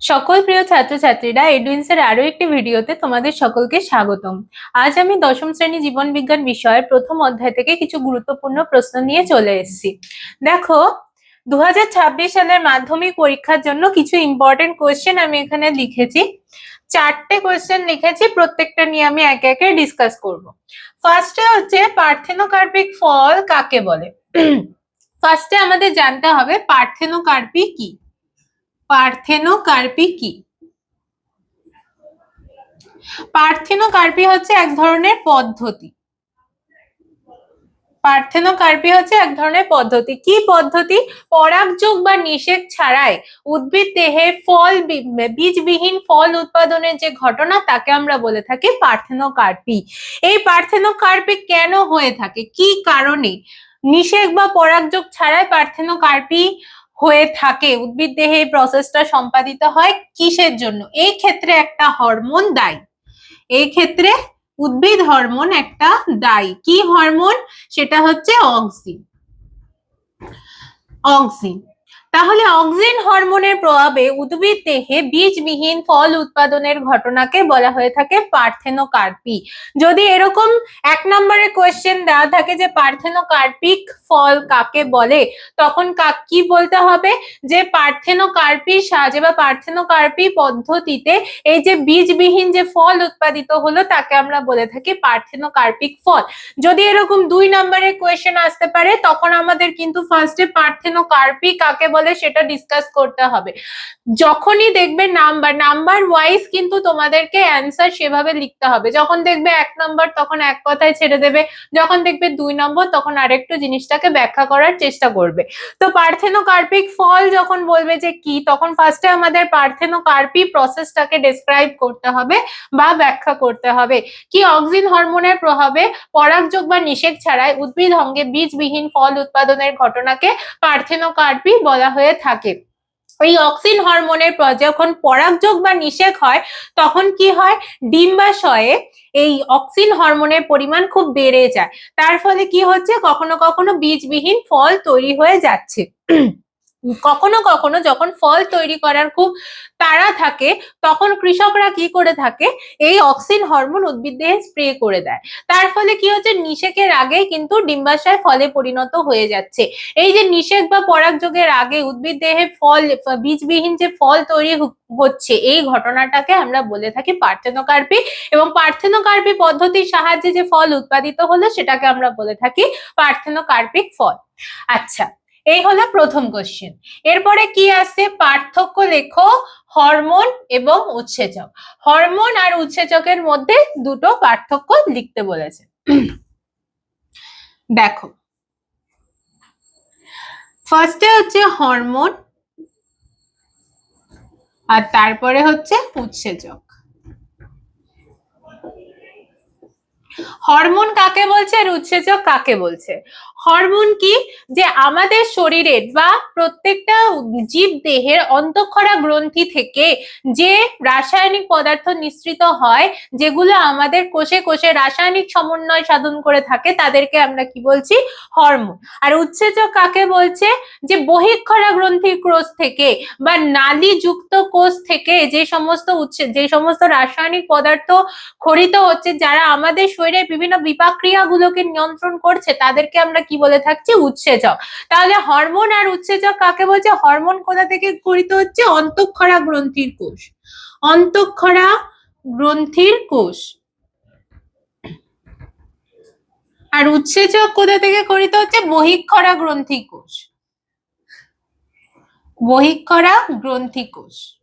সকল প্রিয় ছাত্রছাত্রীরা এডুইন্সের আরও একটি ভিডিওতে তোমাদের সকলকে স্বাগতম। আজ আমি দশম শ্রেণি জীবন বিজ্ঞান বিষয়ের প্রথম অধ্যায় থেকে কিছু গুরুত্বপূর্ণ প্রশ্ন নিয়ে চলে এসেছি। দেখো দুই হাজার ছাব্বিশ সালের মাধ্যমিক পরীক্ষার জন্য কিছু ইম্পর্টেন্ট কোয়েশ্চেন আমি এখানে লিখেছি। চারটে কোয়েশ্চেন লিখেছি, প্রত্যেকটা নিয়ে আমি একে একে ডিসকাস করব। ফার্স্টে হচ্ছে, পার্থেনোকার্পিক ফল কাকে বলে? ফার্স্টে আমাদের জানতে হবে, পার্থেনোকার্পি কি? পার্থেনোকার্পি কি? পার্থেনোকার্পি হচ্ছে এক ধরনের পদ্ধতি। পার্থেনোকার্পি হচ্ছে এক ধরনের পদ্ধতি। কি পদ্ধতি? পরাগযোগ বা নিষেক ছাড়াই উদ্ভিদ দেহে ফল বীজবিহীন ফল উৎপাদনের যে ঘটনা, তাকে আমরা বলে থাকি পার্থেনোকার্পি এই পার্থেনোকার্পি কেন হয়ে থাকে? কি কারণে? নিষেক বা পরাগযোগ ছাড়াই পার্থেনোকার্পি হয়ে থাকে। উদ্ভিদ দেহে এই প্রসেসটা সম্পাদিত হয় কিসের জন্য? এই ক্ষেত্রে একটা হরমোন দায়ী। এই ক্ষেত্রে উদ্ভিদ হরমোন একটা দায়ী। কি হরমোন সেটা হচ্ছে অক্সিন অক্সিন তাহলে অক্সিন হরমোনের প্রভাবে উদ্ভিদ দেহে বীজবিহীন ফল উৎপাদনের ঘটনাকে বলা হয়ে থাকে পার্থেনোকার্পি। যদি এরকম এক নম্বরে কোয়েশ্চেন দেওয়া থাকে যে পার্থেনোকার্পিক ফল কাকে বলে, তখন কাক কি বলতে হবে? যে পার্থেনোকার্পির সাহায্যে বা পার্থেনোকার্পি পদ্ধতিতে এই যে বীজবিহীন যে ফল উৎপাদিত হলো, তাকে আমরা বলে থাকি পার্থেনোকার্পিক ফল। যদি এরকম দুই নম্বরের কোয়েশ্চেন আসতে পারে, তখন আমাদের কিন্তু ফার্স্টে পার্থেনোকার্পি কাকে বলে সেটা ডিসকাস করতে হবে। যখনই দেখবে নাম্বার নাম্বার ওয়াইজ কিন্তু তোমাদেরকে অ্যান্সার সেভাবে লিখতে হবে। যখন দেখবে এক নম্বর তখন এক কথায় ছেড়ে দেবে। যখন দেখবে দুই নম্বর তখন আরেকটু জিনিসটাকে ব্যাখ্যা করার চেষ্টা করবে। তো পার্থেনোকার্পিক ফল যখন বলবে যে কি, তখন ফার্স্টে আমাদের পার্থেনো পার্থেনোকার্পি প্রসেসটাকে ডেসক্রাইব করতে হবে বা ব্যাখ্যা করতে হবে। কি অক্সিন হরমোনের প্রভাবে পরাগযোগ বা নিষেক ছাড়াই উদ্ভিদ অঙ্গে বীজবিহীন ফল উৎপাদনের ঘটনাকে পার্থেনোকার্পি বলা হয়ে থাকে। এই অক্সিন হরমোনের পর যখন পরাগযোগ বা নিষেক হয়, তখন কি হয়? ডিম্বাশয়ে এই অক্সিন হরমোনের পরিমাণ খুব বেড়ে যায়। তার ফলে কি হচ্ছে? কখনো কখনো বীজবিহীন ফল তৈরি হয়ে যাচ্ছে। কখনো কখনো যখন ফল তৈরি করার খুব তাড়া থাকে, তখন কৃষকরা কি করে থাকে? এই অক্সিন হরমোন উদ্ভিদ দেহে স্প্রে করে দেয়। তার ফলে কি হচ্ছে? নিষেকের আগে কিন্তু ডিম্বাশয় ফলে পরিণত হয়ে যাচ্ছে। এই যে নিষেক বা পরাগযোগের আগে উদ্ভিদ দেহে ফল, বীজবিহীন যে ফল তৈরি হচ্ছে, এই ঘটনাটাকে আমরা বলে থাকি পার্থেনোকার্পি। এবং পার্থেনোকার্পি পদ্ধতির সাহায্যে যে ফল উৎপাদিত হলো, সেটাকে আমরা বলে থাকি পার্থেনোকার্পিক ফল। আচ্ছা এই হলো প্রথম কোশ্চেন এরপরে কি আছে? পার্থক্য লেখো, হরমোন এবং উৎসেচক। হরমোন আর উৎসেচকের মধ্যে দুটো পার্থক্য লিখতে বলেছে। দেখো। ফার্স্টে হচ্ছে হরমোন আর তারপরে হচ্ছে উৎসেচক। হরমোন কাকে বলছে আর উৎসেচক কাকে বলছে? হরমোন কি? যে আমাদের শরীরের বা প্রত্যেকটা জীব দেহের অন্তঃক্ষরা গ্রন্থি থেকে যে রাসায়নিক পদার্থ নিঃসৃত হয়, যেগুলো আমাদের কোষে কোষে রাসায়নিক সমন্বয় সাধন করে থাকে, তাদেরকে আমরা কি বলছি? হরমোন। আর উৎসেচক কাকে বলছে? যে বহিক্ষরা গ্রন্থির কোষ থেকে বা নালী যুক্ত কোষ থেকে যে সমস্ত উৎসে, যে সমস্ত রাসায়নিক পদার্থ খরিত হচ্ছে, যারা আমাদের শরীরে বিভিন্ন বিপাক ক্রিয়াগুলোকে নিয়ন্ত্রণ করছে, তাদেরকে আমরা কি বলে থাকছি? উৎসেচক। তাহলে হরমোন আর উৎসেচক কাকে বলছে? হরমোন কোথা থেকে খরিত হচ্ছে? অন্তঃক্ষরা গ্রন্থির কোষ। অন্তঃক্ষরা গ্রন্থির কোষ। আর উৎসেচক কোথা থেকে খরিত হচ্ছে? বহিক্ষরা গ্রন্থি কোষ। বহিক্ষরা গ্রন্থি কোষ।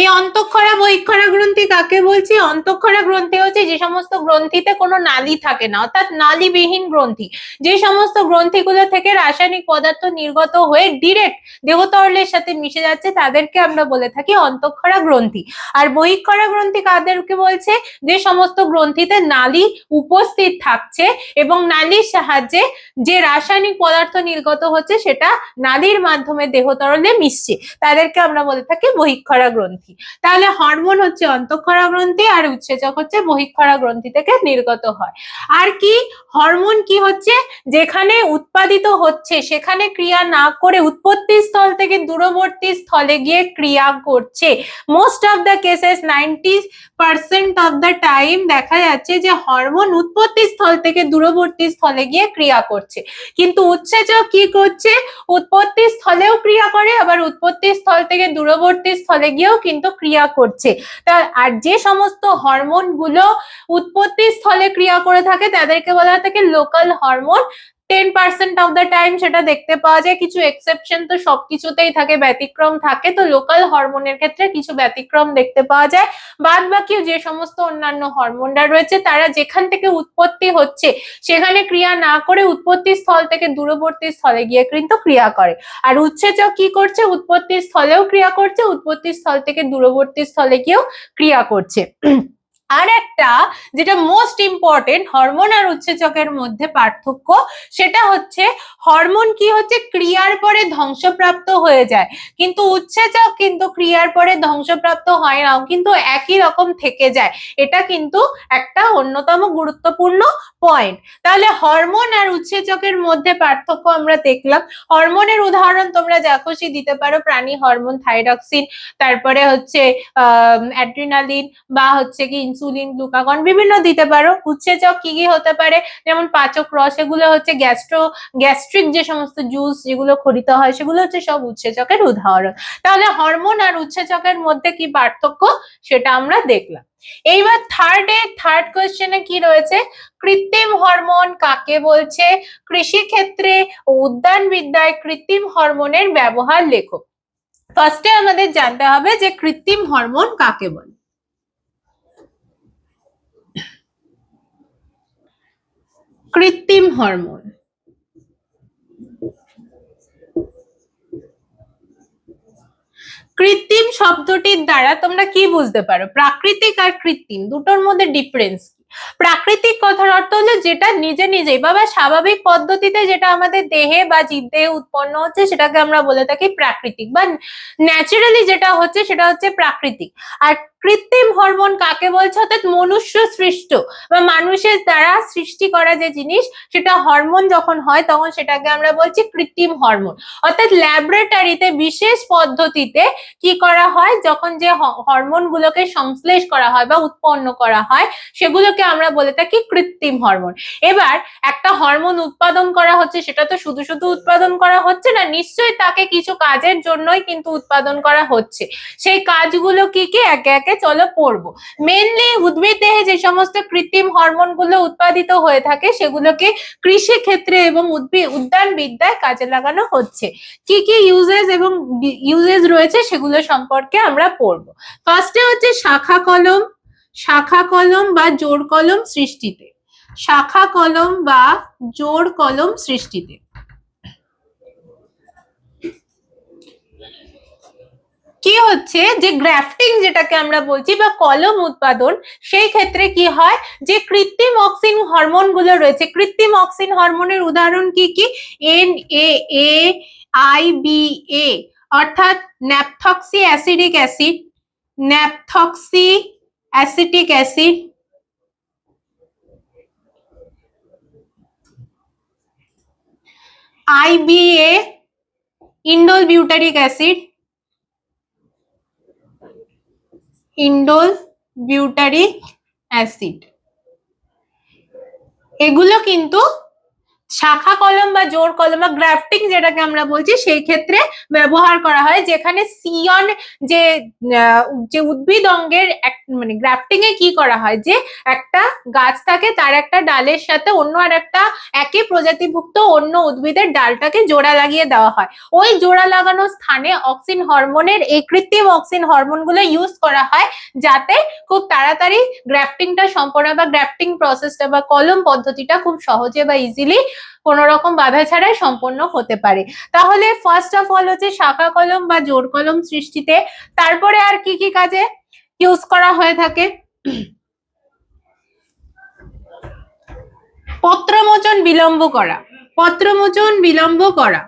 এই অন্তঃক্ষরা বহিঃক্ষরা গ্রন্থি কাকে বলছি? অন্তঃক্ষরা গ্রন্থি হচ্ছে যে সমস্ত গ্রন্থিতে কোনো নালী থাকে না, অর্থাৎ নালীবিহীন গ্রন্থি। যে সমস্ত গ্রন্থিগুলো থেকে রাসায়নিক পদার্থ নির্গত হয়ে ডিরেক্ট দেহতরলের সাথে মিশে যাচ্ছে, তাদেরকে আমরা বলে থাকি অন্তঃক্ষরা গ্রন্থি। আর বহিঃক্ষরা গ্রন্থি কাদেরকে বলছে? যে সমস্ত গ্রন্থিতে নালী উপস্থিত থাকছে এবং নালীর সাহায্যে যে রাসায়নিক পদার্থ নির্গত হচ্ছে, সেটা নালীর মাধ্যমে দেহতরলে মিশছে। তাদেরকে আমরা বলে থাকি বহিঃক্ষরা গ্রন্থি। তাহলে হরমোন হচ্ছে অন্তঃক্ষরা গ্রন্থি আর উৎসেচক হচ্ছে বহিঃক্ষরা গ্রন্থি থেকে নির্গত হয়। আর কি? হরমোন কি হচ্ছে? যেখানে উৎপাদিত হচ্ছে, সেখানে ক্রিয়া না করে উৎপত্তি স্থল থেকে দূরবর্তী স্থলে গিয়ে ক্রিয়া করছে। Most of the cases ninety percent of the time দেখা যাচ্ছে যে হরমোন উৎপত্তি স্থল থেকে দূরবর্তী স্থলে গিয়ে ক্রিয়া করছে। কিন্তু উৎসেচক কি করছে? উৎপত্তি স্থলেও ক্রিয়া করে, আবার উৎপত্তি স্থল থেকে দূরবর্তী স্থলে গিয়েও কিন্তু ক্রিয়া করছে। তা, আর যে সমস্ত হরমোনগুলো উৎপত্তি স্থলে ক্রিয়া করে থাকে, তাদেরকে বলা থাকে local hormone ten percent of the time সেটা দেখতে পাওয়া যায়। কিছু এক্সেপশন তো সবকিছুতেই থাকে, ব্যতিক্রম থাকে। তো লোকাল হরমোনের ক্ষেত্রে কিছু ব্যতিক্রম দেখতে পাওয়া যায়। বাদ বাকি যে সমস্ত অন্যান্য হরমোনরা রয়েছে, তারা যেখান থেকে উৎপত্তি হচ্ছে, সেখানে ক্রিয়া না করে উৎপত্তি স্থল থেকে দূরবর্তী স্থলে গিয়ে কিন্তু ক্রিয়া করে। আর উৎসেচক কি করছে? উৎপত্তি স্থলেও ক্রিয়া করছে, উৎপত্তি স্থল থেকে দূরবর্তী স্থলে গিয়েও ক্রিয়া করছে। আর একটা যেটা মোস্ট ইম্পর্টেন্ট হরমোন আর উৎসেচকের মধ্যে পার্থক্য, সেটা হচ্ছে হরমোন কি হচ্ছে? ক্রিয়ার পরে ধ্বংসপ্রাপ্ত হয়ে যায়। কিন্তু উৎসেচক কিন্তু ক্রিয়ার পরে ধ্বংসপ্রাপ্ত হয় না কিন্তু একই রকম থেকে যায়। এটা কিন্তু একটা অন্যতম গুরুত্বপূর্ণ পয়েন্ট তাহলে হরমোন আর উৎসেচকের মধ্যে পার্থক্য আমরা দেখলাম। হরমোনের উদাহরণ তোমরা যা খুশি দিতে পারো, প্রাণী হরমোন থাইরক্সিন তারপরে হচ্ছে অ্যাড্রিনালিন বা হচ্ছে কি ইনসুলিন গ্লুকাগন বিভিন্ন দিতে পারো। উচ্ছেচক কি কি হতে পারে? যেমন পাচক রস, এগুলো হচ্ছে গ্যাস্ট্রো, গ্যাস্ট্রিক যে সমস্ত জুস যেগুলো খরিত হয়, সেগুলো হচ্ছে সব উচ্ছেচকের উদাহরণ। তাহলে হরমোন আর উচ্ছেচকের মধ্যে কি পার্থক্য? সেটা আমরা দেখলাম। এইবার থার্ডে থার্ড কোয়েশ্চেনে কি রয়েছে? কৃত্রিম হরমোন কাকে বলছে? কৃষি ক্ষেত্রে ও উদ্যান বিদ্যায় কৃত্রিম হরমোনের ব্যবহার লেখো। ফার্স্টে আমাদের জানতে হবে যে কৃত্রিম হরমোন কাকে বলে। কৃত্রিম হরমোন। কৃত্রিম শব্দটির দ্বারা তোমরা কি বুঝতে পারো? প্রাকৃতিক আর কৃত্রিম, দুটোর মধ্যে ডিফারেন্স কি? প্রাকৃতিক কথার অর্থ হলো যেটা নিজে নিজেই বা স্বাভাবিক পদ্ধতিতে যেটা আমাদের দেহে বা জীবদেহে উৎপন্ন হচ্ছে, সেটাকে আমরা বলে থাকি প্রাকৃতিক বা ন্যাচারালি যেটা হচ্ছে সেটা হচ্ছে প্রাকৃতিক। আর কৃত্রিম হরমোন কাকে বলছে? অর্থাৎ মনুষ্য সৃষ্ট। বা মানুষের দ্বারা সৃষ্টি করা যে জিনিস, সেটা হরমোন যখন হয়, তখন সেটাকে আমরা বলছি কৃত্রিম হরমোন। অর্থাৎ ল্যাবরেটরিতে, বিশেষ পদ্ধতিতে কি করা হয়? যখন যে হরমোন গুলোকে সংশ্লেষ করা হয় বা উৎপন্ন করা হয়, সেগুলোকে আমরা বলে থাকি কৃত্রিম হরমোন। এবার একটা হরমোন উৎপাদন করা হচ্ছে, সেটা তো শুধু শুধু উৎপাদন করা হচ্ছে না, নিশ্চয়ই তাকে কিছু কাজের জন্যই কিন্তু উৎপাদন করা হচ্ছে। সেই কাজগুলো কি কি? একে একে চলো পড়ব। মেনলি উদ্ভিদ দেহে যে সমস্ত কৃত্রিম হরমোনগুলো উৎপাদিত হয়ে থাকে, সেগুলোকে কৃষি ক্ষেত্রে এবং উদ্ভিদ উদ্যান বিদ্যায় কাজে লাগানো হচ্ছে। কি কি ইউজেস এবং ইউজেস রয়েছে সেগুলো সম্পর্কে আমরা পড়ব। ফার্স্টে হচ্ছে শাখা কলম শাখা কলম বা জোর কলম সৃষ্টিতে। শাখা কলম বা জোর কলম সৃষ্টিতে। কি হচ্ছে? যে গ্রাফটিং যেটাকে আমরা বলছি বা কলম উৎপাদন, সেই ক্ষেত্রে কি হয়? যে কৃত্রিম অক্সিন হরমোনগুলো রয়েছে, কৃত্রিম অক্সিন হরমোনের উদাহরণ কি কি? N A A I B A অর্থাৎ naphthoxy acidic acid naphthoxy acetic acid IBA indole butyric acid indole butyric acid এগুলো কিন্তু শাখা কলম বা জোর কলম বা গ্রাফটিং যেটাকে আমরা বলছি, সেই ক্ষেত্রে ব্যবহার করা হয়, যেখানে সিয়ন যে যে উদ্ভিদ অঙ্গের মানে গ্রাফটিং এ কি করা হয় যে, একটা গাছ থাকে, তার একটা ডালের সাথে অন্য আর একটা একই প্রজাতিভুক্ত অন্য উদ্ভিদের ডালটাকে জোড়া লাগিয়ে দেওয়া হয়। ওই জোড়া লাগানো স্থানে অক্সিন হরমোনের, এই কৃত্রিম অক্সিন হরমোনগুলো ইউজ করা হয় যাতে খুব তাড়াতাড়ি গ্রাফটিংটা সম্পন্ন বা গ্রাফটিং প্রসেসটা বা কলম পদ্ধতিটা খুব সহজে বা ইজিলি কোনো রকম বাধা ছাড়াই সম্পন্ন হতে পারে। তাহলে ফার্স্ট অফ অল হচ্ছে শাখা কলম বা জোর কলম সৃষ্টিতে তারপরে আর কি কি কাজে ইউজ করা হয়ে থাকে? পত্রমোচন বিলম্ব করা। পত্রমোচন বিলম্ব করা।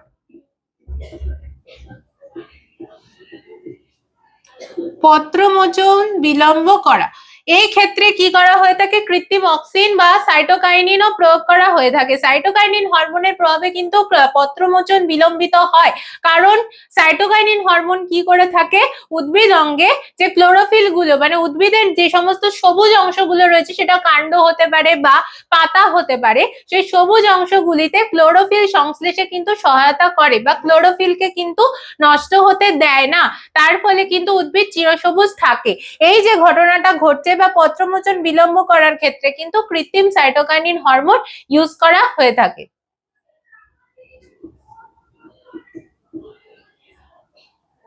পত্রমোচন বিলম্ব করা। এই ক্ষেত্রে কি করা হয়ে থাকে? কৃত্রিম অক্সিন বা সাইটোকাইনিনও প্রয়োগ করা হয়ে থাকে। সাইটোকাইনিন হরমোনের প্রভাবে কিন্তু পত্রমোচন বিলম্বিত হয়। কারণ সাইটোকাইনিন হরমোন কি করে থাকে? উদ্ভিদ অঙ্গে যে ক্লোরোফিলগুলো মানে উদ্ভিদের যে সমস্ত সবুজ অংশগুলো রয়েছে, সেটা কাণ্ড হতে পারে বা পাতা হতে পারে, সেই সবুজ অংশগুলিতে ক্লোরোফিল সংশ্লেষে কিন্তু সহায়তা করে বা ক্লোরোফিলকে কিন্তু নষ্ট হতে দেয় না। তার ফলে কিন্তু উদ্ভিদ চিরসবুজ থাকে। এই যে ঘটনাটা ঘটছে বা পত্রমোচন বিলম্ব করার ক্ষেত্রে কিন্তু কৃত্রিম সাইটোকাইনিন হরমোন ইউজ করা হয়ে থাকে।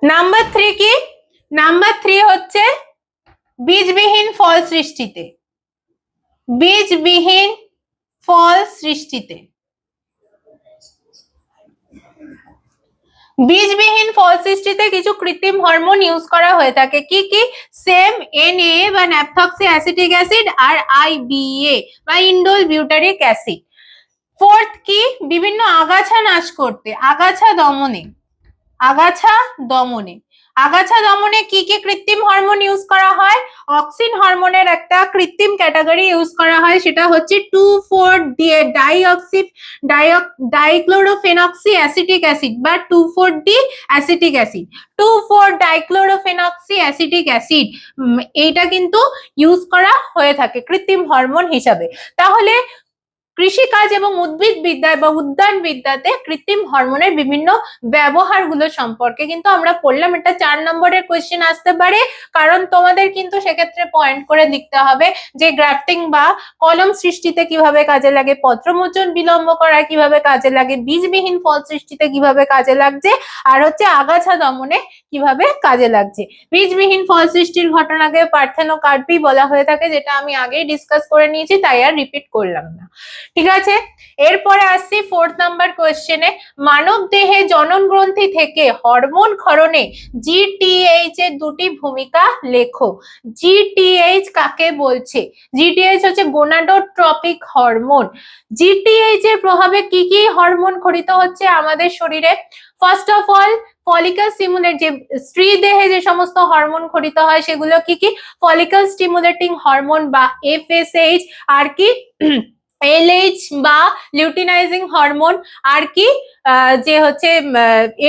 নাম্বার থ্রি কি? নাম্বার থ্রি হচ্ছে বীজবিহীন ফল সৃষ্টিতে। বীজবিহীন ফল সৃষ্টিতে। বীজবিহীন ফল সৃষ্টিতে কিছু কৃত্রিম হরমোন ইউজ করা হয়ে থাকে। কি কি? সেম এনএ বা ন্যাপথক্সি অ্যাসিটিক অ্যাসিড আর আইবিএ বা ইন্ডোল বিউটারিক অ্যাসিড ফোর্থ কি? বিভিন্ন আগাছা নাশ করতে। আগাছা দমনে। আগাছা দমনে। আগাছা দমনে কি কি কৃত্রিম হরমোন ইউজ করা হয়? অক্সিন হরমোনের একটা কৃত্রিম ক্যাটাগরি ইউজ করা হয়, সেটা হচ্ছে two four dioxy dichlorophenoxy acetic acid বা two four D acetic acid two four dichlorophenoxy acetic acid এইটা কিন্তু ইউজ করা হয়ে থাকে কৃত্রিম হরমোন হিসাবে। তাহলে কৃষিকাজ এবং উদ্ভিদ বিদ্যায় বা উদ্যান বিদ্যাতে কৃত্রিম হরমোনের বিভিন্ন ব্যবহারগুলো সম্পর্কে কিন্তু আমরা পড়লাম। এটা চার নম্বরের কোয়েশ্চেন আসতে পারে। কারণ তোমাদের কিন্তু সেক্ষেত্রে পয়েন্ট করে লিখতে হবে যে গ্রাফটিং বা কলম সৃষ্টিতে কীভাবে কাজে লাগে, পত্রমোচন বিলম্ব করা কীভাবে কাজে লাগে, বীজবিহীন ফল সৃষ্টিতে কীভাবে কাজে লাগছে, আর হচ্ছে আগাছা দমনে কীভাবে কাজে লাগছে। বীজবিহীন ফল সৃষ্টির ঘটনাকে পার্থেনো কার্পি বলা হয়ে থাকে, যেটা আমি আগেই ডিসকাস করে নিয়েছি, তাই আর রিপিট করলাম না। ঠিক আছে? এরপরে আসছি ফোর্থ নাম্বার কোয়েশ্চেনে মানব দেহে জনন গ্রন্থি থেকে হরমোন ক্ষরণে জিটিএইচ এর দুটি ভূমিকা লেখো। জিটিএইচ কাকে বলছে? জিটিএইচ হচ্ছে গোনাডোট্রপিক হরমোন। জিটিএইচ এর প্রভাবে কি কি হরমোন খরিত হচ্ছে আমাদের শরীরে? First of all follicle stimulate যে স্ত্রী দেহে যে সমস্ত হরমোন খরিত হয় সেগুলো কি কি? ফলিকাল স্টিমুলেটিং হরমোন বা এফএসএইচ আর কি? এলএইচ বা লিউটিনাইজিং হরমোন আর কি যে হচ্ছে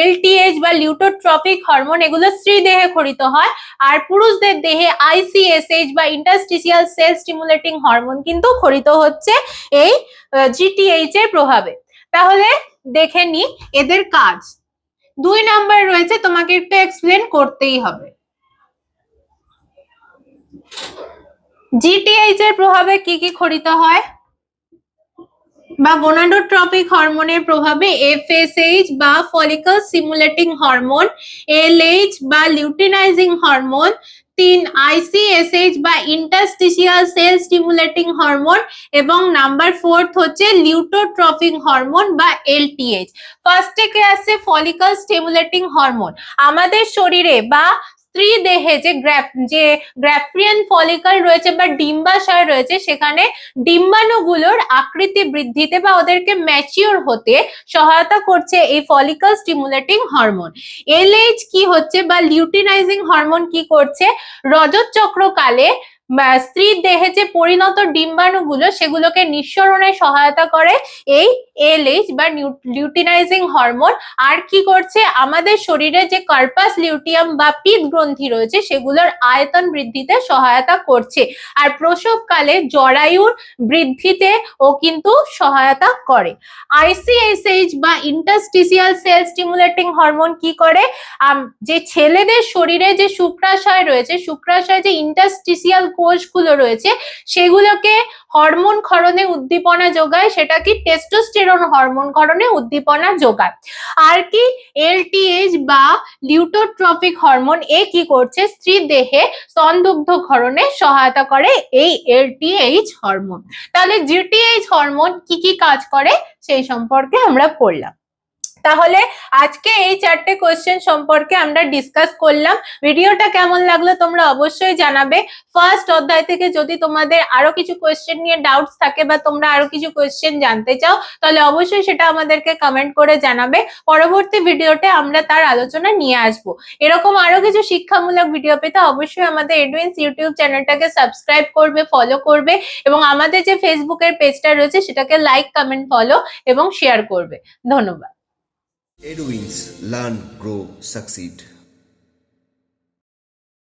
এলটিএইচ বা লিউটোট্রপিক হরমোন এগুলো স্ত্রী দেহে খরিত হয়। আর পুরুষদের দেহে আইসিএসএইচ বা ইন্টারস্টিসিয়াল সেল স্টিমুলেটিং হরমোন কিন্তু খরিত হচ্ছে এই জিটিএইচ এর প্রভাবে। তাহলে দেখে নি এদের কাজ। দুই নাম্বার রয়েছে, তোমাকে একটু এক্সপ্লেন করতেই হবে। জিটিএইচ এর প্রভাবে কি কি খরিত হয়? বা গোনাডোট্রপিক হরমোনের প্রভাবে এফএসএইচ বা ফলিকল স্টিমুলেটিং হরমোন এলএইচ বা লিউটিনাইজিং হরমোন তিন আইসিএসএইচ বা ইন্টারস্টিশিয়াল সেল স্টিমুলেটিং হরমোন এবং নাম্বার ফোর্থ হচ্ছে লিউটোট্রপিক হরমোন বা এলটিএইচ ফার্স্ট থেকে আসছে ফলিকল স্টিমুলেটিং হরমোন আমাদের শরীরে বা স্ত্রী দেহে যে গ্র্যাফ যে গ্র্যাফ্রিয়ান ফলিকল রয়েছে বা ডিম্বাশয় রয়েছে, সেখানে ডিম্বাণুগুলোর আকৃতি বৃদ্ধিতে বা ওদেরকে ম্যাচিওর হতে সহায়তা করছে এই ফলিকল স্টিমুলেটিং হরমোন। এলএইচ কি হচ্ছে বা লিউটিনাইজিং হরমোন কি করছে? রজত চক্রকালে স্ত্রীর দেহে যে পরিণত ডিম্বাণুগুলো সেগুলোকে নিঃসরণে সহায়তা করে এই এলএইচ বা লিউটিনাইজিং হরমোন আর কি করছে? আমাদের শরীরে যে কার্পাস লিউটিয়াম বা পিত গ্রন্থি রয়েছে সেগুলোর আয়তন বৃদ্ধিতে সহায়তা করছে। আর প্রসবকালে জরায়ুর বৃদ্ধিতে ও কিন্তু সহায়তা করে। আইসিএসএইচ বা ইন্টারস্টিসিয়াল সেল স্টিমুলেটিং হরমোন কি করে? যে ছেলেদের শরীরে যে শুক্রাশয় রয়েছে, শুক্রাশয় যে ইন্টারস্টিসিয়াল কোষগুলো রয়েছে, সেগুলোকে হরমোন ক্ষরণে উদ্দীপনা যোগায় সেটা কি টেস্টোস্টেরন হরমোন ক্ষরণে উদ্দীপনা যোগায়। আর কি এলটিএইচ বা লিউটোট্রপিক হরমোন, এ কি করছে? স্ত্রী দেহে স্তনদুগ্ধ ক্ষরণে সহায়তা করে এই এলটিএইচ হরমোন। তাহলে জিটিএইচ হরমোন কি কি কাজ করে? সেই সম্পর্কে আমরা পড়লাম। তাহলে আজকে এই চারটে কোয়েশ্চেন সম্পর্কে আমরা ডিসকাস করলাম। ভিডিওটা কেমন লাগল তোমরা অবশ্যই জানাবে। ফার্স্ট অধ্যায় থেকে যদি তোমাদের আরও কিছু কোয়েশ্চেন নিয়ে ডাউটস থাকে বা তোমরা আরও কিছু কোয়েশ্চেন জানতে চাও, তাহলে অবশ্যই সেটা আমাদেরকে কমেন্ট করে জানাবে। পরবর্তী ভিডিওতে আমরা তার আলোচনা নিয়ে আসব। এরকম আরও কিছু শিক্ষামূলক ভিডিও পেতে অবশ্যই আমাদের এডুইন্স ইউটিউব চ্যানেলটাকে সাবস্ক্রাইব করবে ফলো করবে এবং আমাদের যে ফেসবুকের পেজটা রয়েছে, সেটাকে লাইক কমেন্ট ফলো এবং শেয়ার করবে। ধন্যবাদ। Edwins Learn, Grow, Succeed.